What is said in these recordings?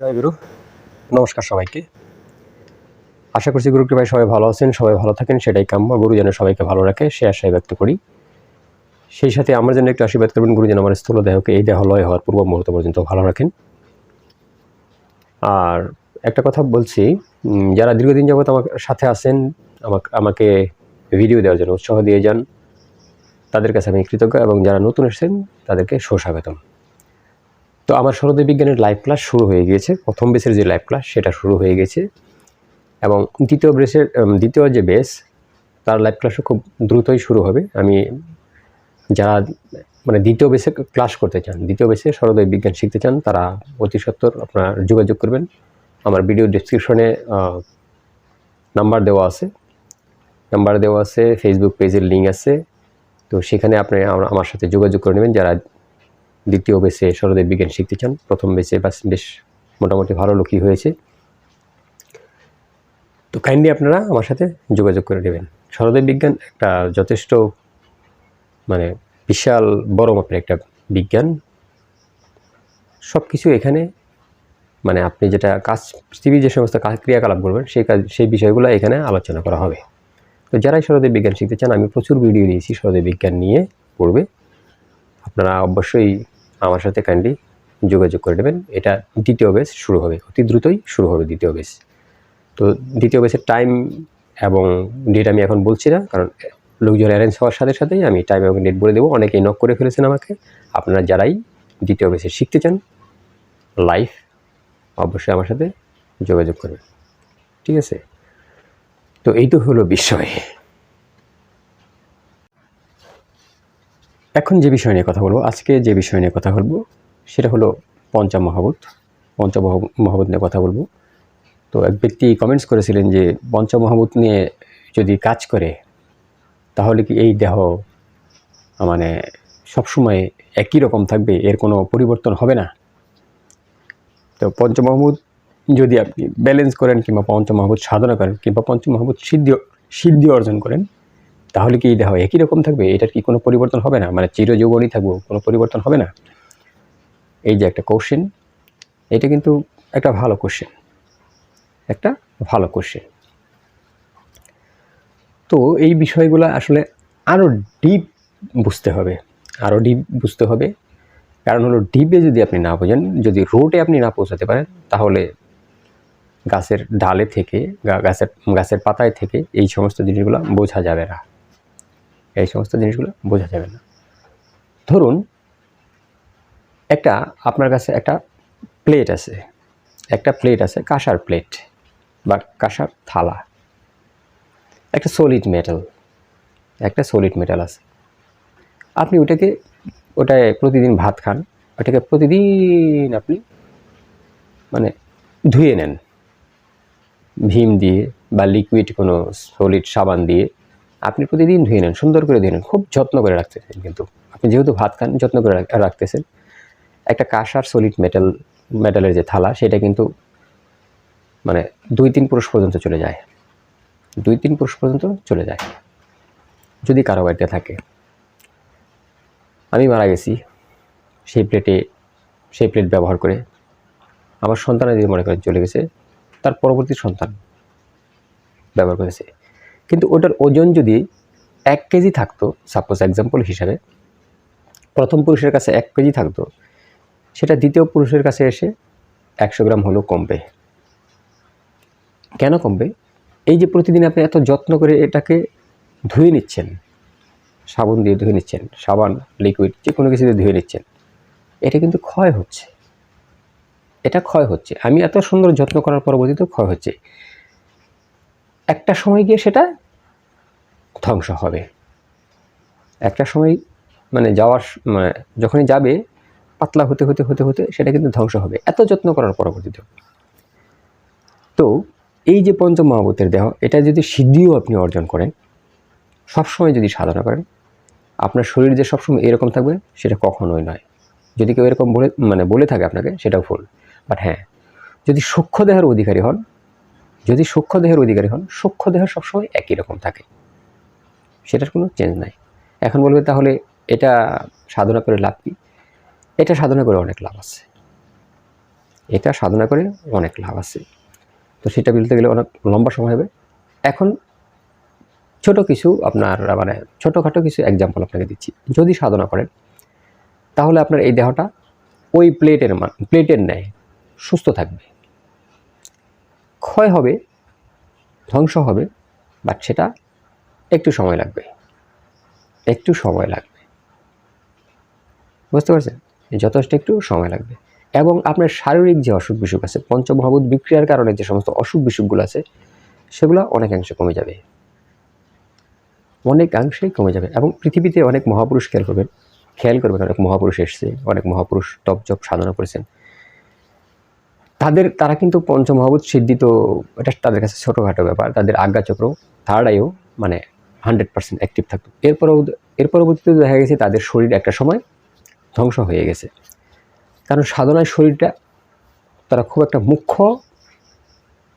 জয় গুরু। নমস্কার সবাইকে। আশা করছি গুরু কৃপায় সবাই ভালো আছেন, সবাই ভালো থাকেন, সেটাই কাম্য। গুরু যেন সবাইকে ভালো রাখে, সে আশায় ব্যক্ত করি। সেই সাথে আমার জন্য একটু আশীর্বাদ করবেন, গুরু যেন আমার স্থূল দেহকে এই দেহ লয় হওয়ার পূর্ব মুহূর্ত পর্যন্ত ভালো রাখেন। আর একটা কথা বলছি যারা দীর্ঘদিন যাবত আমার সাথে আছেন, আমাকে আমাকে ভিডিও দেওয়ার জন্য উৎসাহ দিয়ে যান, তাদের কাছে আমি কৃতজ্ঞ এবং যারা নতুন এসেছেন, তাদেরকে সুস্বাগতম। তো আমার সরদে বিজ্ঞানের লাইভ ক্লাস শুরু হয়ে গিয়েছে। প্রথম বেসের যে লাইভ ক্লাস সেটা শুরু হয়ে গেছে। এবং দ্বিতীয় বেসের দ্বিতীয় যে বেস তার লাইভ ক্লাসও খুব দ্রুতই শুরু হবে। আমি যারা মানে দ্বিতীয় বেসে ক্লাস করতে চান, দ্বিতীয় বেসে সরোদয় বিজ্ঞান শিখতে চান, তারা অতি সত্বর আপনারা যোগাযোগ করবেন। আমার ভিডিও ডিসক্রিপশনে নাম্বার দেওয়া আছে। নাম্বার দেওয়া আছে ফেসবুক পেজের লিঙ্ক আছে। তো সেখানে আপনি আমার সাথে যোগাযোগ করে নেবেন। যারা দ্বিতীয় বেসে সরোদয় বিজ্ঞান শিখতে চান। প্রথম বেসে বাস বেশ মোটামুটি ভালো লোকই হয়েছে। তো কাইন্ডলি আপনারা আমার সাথে যোগাযোগ করে নেবেন। সরোদয় বিজ্ঞান একটা যথেষ্ট মানে বিশাল বড় মাপের একটা বিজ্ঞান। সব কিছু এখানে মানে আপনি যেটা কাজ, পৃথিবীর যে সমস্ত কাজ ক্রিয়াকলাপ করবেন, সেই কাজ, সেই বিষয়গুলো এখানে আলোচনা করা হবে। তো যারাই সরোদয় বিজ্ঞান শিখতে চান, আমি প্রচুর ভিডিও দিয়েছি সরোদয় বিজ্ঞান নিয়ে পড়বে। আপনারা অবশ্যই আমার সাথে কাইন্ডলি যোগাযোগ করে নেবেন। এটা দ্বিতীয় বেস শুরু হবে। অতি দ্রুতই শুরু হবে দ্বিতীয় বেস তো দ্বিতীয় বেসের টাইম এবং ডেট আমি এখন বলছি না, কারণ লোকজন অ্যারেঞ্জ হওয়ার সাথে সাথেই আমি টাইম এবং ডেট বলে দেবো। অনেকেই নক করে ফেলেছেন আমাকে। আপনারা যারাই দ্বিতীয় বেসে শিখতে চান লাইফ অবশ্যই আমার সাথে যোগাযোগ করবেন। ঠিক আছে? তো এই তো হলো বিষয়। এখন যে বিষয় নিয়ে কথা বলব, আজকে যে বিষয় নিয়ে কথা বলব, সেটা হলো পঞ্চম মহাভূত পঞ্চম মহা- মহাভূত নিয়ে কথা বলব। তো এক ব্যক্তি কমেন্টস করেছিলেন যে, পঞ্চম মহাভূত নিয়ে যদি কাজ করে, তাহলে কি এই দেহ মানে সবসময় একই রকম থাকবে? এর কোনো পরিবর্তন হবে না? তো পঞ্চমহাভূত যদি আপনি ব্যালেন্স করেন কিংবা পঞ্চমহাভূত সাধনা করেন কিংবা পঞ্চমহাভূত সিদ্ধি সিদ্ধি অর্জন করেন তাহলে কি এই দেহ একই রকম থাকবে? এটার কি কোনো পরিবর্তন হবে না? মানে চিরযৌবনই থাকব, কোনো পরিবর্তন হবে না? এই যে একটা কোশ্চেন এটা কিন্তু একটা ভালো কোশ্চেন একটা ভালো কোশ্চেন তো এই বিষয়গুলো আসলে আরও ডিপ বুঝতে হবে আরও ডিপ বুঝতে হবে। কারণ হলো ডিপে যদি আপনি না বোঝেন, যদি রোডে আপনি না পৌঁছাতে পারেন, তাহলে গাছের ডালে থেকে গাছের গাছের পাতায় থেকে এই সমস্ত জিনিসগুলো বোঝা যাবে না। এই সমস্ত জিনিসগুলো বোঝা যাবে না। ধরুন, একটা আপনার কাছে একটা প্লেট আছে। একটা প্লেট আছে, কাঁসার প্লেট বা কাঁসার থালা। একটা সলিড মেটাল একটা সলিড মেটাল আছে। আপনি ওটাকে, ওটায় প্রতিদিন ভাত খান, ওটাকে প্রতিদিন আপনি মানে ধুয়ে নেন। ভীম দিয়ে বা লিকুইড কোনো সলিড সাবান দিয়ে আপনি প্রতিদিন ধুয়ে নেন, সুন্দর করে ধুয়ে নেন, খুব যত্ন করে রাখতেছেন কিন্তু। আপনি যেহেতু ভাত খান, যত্ন করে রাখতেছেন। একটা কাঁসার সলিড মেটাল মেটালের যে থালা, সেটা কিন্তু মানে দুই তিন পুরুষ পর্যন্ত চলে যায়। দুই তিন পুরুষ পর্যন্ত চলে যায়। যদি কারও বাড়িতে থাকে। আমি মারা গেছি সেই প্লেটে সেই প্লেট ব্যবহার করে। আমার সন্তানের যদি মনে করেন চলে গেছে। তার পরবর্তী সন্তান ব্যবহার করেছে। কিন্তু ওটার ওজন যদি এক কেজি থাকতো সাপোজ এক্সাম্পল হিসাবে, প্রথম পুরুষের কাছে এক কেজি থাকতো, সেটা দ্বিতীয় পুরুষের কাছে এসে একশো গ্রাম হলেও কমবে। কেন কমবে? এই যে প্রতিদিন আপনি এত যত্ন করে এটাকে ধুয়ে নিচ্ছেন, সাবান দিয়ে ধুয়ে নিচ্ছেন, সাবান লিকুইড যে কোনো কিছু দিয়ে ধুয়ে নিচ্ছেন, এটা কিন্তু ক্ষয় হচ্ছে। এটা ক্ষয় হচ্ছে। আমি এত সুন্দর যত্ন করার পরবর্তীতেও ক্ষয় হচ্ছে। একটা সময় গিয়ে সেটা ধ্বংস হবে। একটা সময় মানে যাওয়ার মানে যখনই যাবে, পাতলা হতে হতে হতে হতে সেটা কিন্তু ধ্বংস হবে। এত যত্ন করার পরবর্তীতে। তো এই যে পঞ্চম মহাভূতের দেহ, এটা যদি সিদ্ধিও আপনি অর্জন করেন, সবসময় যদি সাধনা করেন, আপনার শরীর যে সবসময় এরকম থাকবে, সেটা কখনোই নয়। যদি কেউ এরকম বলে মানে বলে থাকে আপনাকে, সেটাও ভুল। বাট হ্যাঁ যদি সূক্ষ্ম দেহের অধিকারী হন, যদি সূক্ষ্ম দেহের অধিকারী হন, সূক্ষ্ম দেহ সবসময় একই রকম থাকে। সেটার কোনো চেঞ্জ নাই। এখন বলবে তাহলে এটা সাধনা করে লাভ কি? এটা সাধনা করে অনেক লাভ আছে। এটা সাধনা করে অনেক লাভ আছে। তো সেটা বলতে গেলে অনেক লম্বা সময় হবে। এখন ছোট কিছু আপনার মানে ছোটোখাটো কিছু এক্সাম্পল আপনাকে দিচ্ছি। যদি সাধনা করেন, তাহলে আপনার এই দেহটা ওই প্লেটের মান প্লেটের ন্যায় সুস্থ থাকবে। ক্ষয় হবে, ধ্বংস হবে বাট সেটা একটু সময় লাগবে। একটু সময় লাগবে। বুঝতে পারছেন? যথেষ্ট একটু সময় লাগবে। এবং আপনার শারীরিক যে অসুখ বিসুখ আছে পঞ্চমহাভূত বিক্রিয়ার কারণে যে সমস্ত অসুখ বিসুখগুলো আছে, সেগুলো অনেকাংশে কমে যাবে। অনেকাংশেই কমে যাবে এবং পৃথিবীতে অনেক মহাপুরুষ খেয়াল করবেন খেয়াল করবেন অনেক মহাপুরুষ এসছে, অনেক মহাপুরুষ টপ জপ সাধনা করেছেন। তাদের, তারা কিন্তু পঞ্চমহাভূত সিদ্ধি তো এটা তাদের কাছে ছোটোখাটো ব্যাপার, তাদের আজ্ঞাচক্র থার্ড আইও মানে হান্ড্রেড পার্সেন্ট অ্যাক্টিভ থাকতো। এর এর পরবর্তীতে দেখা গেছে তাদের শরীর একটা সময় ধ্বংস হয়ে গেছে। কারণ সাধনায় শরীরটা তারা খুব একটা মুখ্য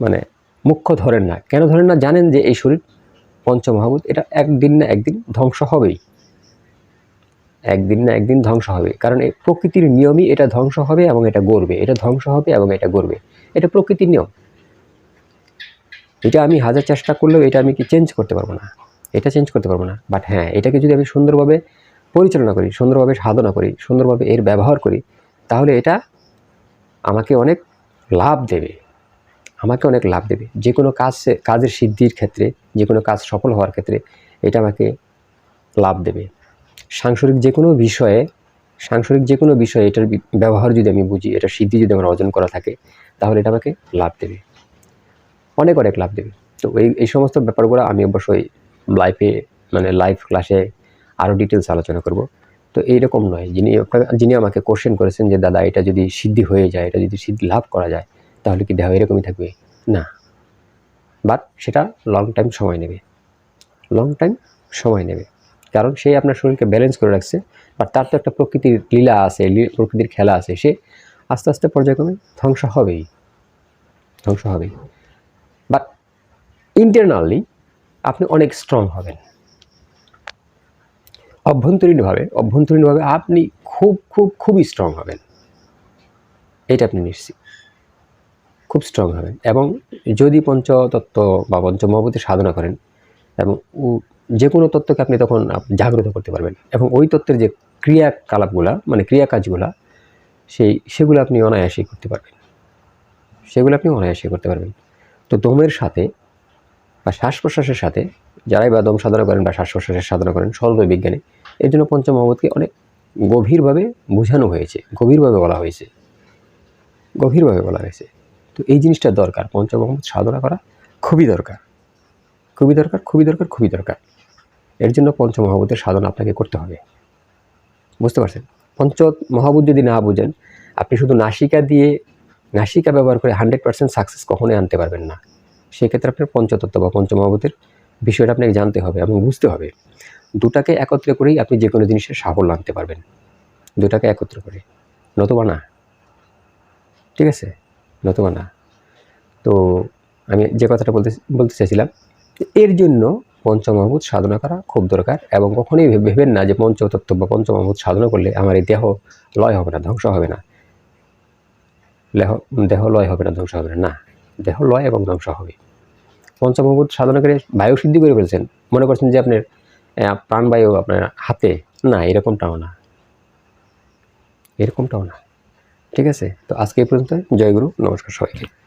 মানে মুখ্য ধরেন না। কেন ধরেন না? জানেন যে এই শরীর পঞ্চমহাভূত, এটা একদিন না একদিন ধ্বংস হবেই। একদিন না একদিন ধ্বংস হবে। কারণ এই প্রকৃতির নিয়মই এটা ধ্বংস হবে এবং এটা গড়বে। এটা ধ্বংস হবে এবং এটা গড়বে। এটা প্রকৃতির নিয়ম। এটা আমি হাজার চেষ্টা করলেও এটা আমি কি চেঞ্জ করতে পারব না? এটা চেঞ্জ করতে পারব না। বাট হ্যাঁ এটাকে যদি আমি সুন্দরভাবে পরিচালনা করি, সুন্দরভাবে সাধনা করি, সুন্দরভাবে এর ব্যবহার করি, তাহলে এটা আমাকে অনেক লাভ দেবে। আমাকে অনেক লাভ দেবে। যে কোনো কাজ কাজের সিদ্ধির ক্ষেত্রে, যে কোনো কাজ সফল হওয়ার ক্ষেত্রে এটা আমাকে লাভ দেবে। সাংসারিক যে কোনো বিষয়ে, সাংসারিক যে কোনো বিষয়ে এটার ব্যবহার যদি আমি বুঝি এটা সিদ্ধি যদি আমার অর্জন করা থাকে, তাহলে এটা আমাকে লাভ দেবে। অনেক অনেক লাভ দেবে। তো এই এই সমস্ত ব্যাপারগুলো আমি অবশ্যই লাইফে মানে লাইভ ক্লাসে আরও ডিটেলস আলোচনা করব। তো এইরকম নয়, যিনি যিনি আমাকে কোশ্চেন করেছেন যে, দাদা, এটা যদি সিদ্ধি হয়ে যায়, এটা যদি সিদ্ধি লাভ করা যায়, তাহলে কি দেহ এরকমই থাকবে? না। বাট সেটা লং টাইম সময় নেবে। লং টাইম সময় নেবে। কারণ সে আপনার শরীরকে ব্যালেন্স করে রাখছে বাট তার তো একটা প্রকৃতির লীলা আছে প্রকৃতির খেলা আছে, সে আস্তে আস্তে পর্যায়ক্রমে ধ্বংস হবেই। ধ্বংস হবেই। বাট ইন্টারনালি আপনি অনেক স্ট্রং হবেন। অভ্যন্তরীণভাবে অভ্যন্তরীণভাবে আপনি খুব খুব খুবই স্ট্রং হবেন। এটা আপনি নিশ্চিত। খুব স্ট্রং হবেন এবং যদি পঞ্চতত্ত্ব বা পঞ্চমহাভূতির সাধনা করেন এবং যে কোনো তত্ত্বকে আপনি তখন জাগ্রত করতে পারবেন এবং ওই তত্ত্বের যে ক্রিয়াকলাপগুলা মানে ক্রিয়া কাজগুলা সেই, সেগুলো আপনি অনায়াসেই করতে পারবেন। সেগুলো আপনি অনায়াসেই করতে পারবেন। তো দমের সাথে বা শ্বাস প্রশ্বাসের সাথে যারাই বা দম সাধনা করেন বা শ্বাস প্রশ্বাসের সাধনা করেন সর্ব বিজ্ঞানে, এর জন্য পঞ্চমহাভূতকে অনেক গভীরভাবে বোঝানো হয়েছে, গভীরভাবে বলা হয়েছে। গভীরভাবে বলা হয়েছে। তো এই জিনিসটা দরকার। পঞ্চমহাভূত সাধনা করা খুবই দরকার। খুবই দরকার খুবই দরকার খুবই দরকার। এর জন্য পঞ্চমহাভূতের সাধনা আপনাকে করতে হবে। বুঝতে পারছেন? পঞ্চ মহাভূত যদি না বুঝেন, আপনি শুধু নাসিকা দিয়ে, নাসিকা ব্যবহার করে হান্ড্রেড পার্সেন্ট সাকসেস কখনোই আনতে পারবেন না। সেক্ষেত্রে আপনার পঞ্চতত্ত্ব বা পঞ্চমহাভূতের বিষয়টা আপনাকে জানতে হবে এবং বুঝতে হবে। দুটাকে একত্রে করেই আপনি যে কোনো জিনিসের সাফল্য আনতে পারবেন। দুটাকে একত্র করে। নতুবা না। ঠিক আছে? নতুবা না। তো আমি যে কথাটা বলতে বলতে চাইছিলাম, এর জন্য পঞ্চমহাভূত সাধনা করা খুব দরকার এবং কখনোই ভেবেন না যে পঞ্চতত্ত্ব বা পঞ্চমহাভূত সাধনা করলে আমার এই দেহ লয় হবে না, ধ্বংস হবে না। দেহ লয় হবে না, ধ্বংস হবে না। না, দেহ লয় এবং ধ্বংস হবে। পঞ্চমহাভূত সাধনা করে বায়ু সিদ্ধি করে ফেলছেন। মনে করছেন যে আপনার প্রাণবায়ু আপনার হাতে। না, এরকমটাও না। এরকমটাও না। ঠিক আছে? তো আজকে এই পর্যন্ত। জয়গুরু নমস্কার সবাইকে।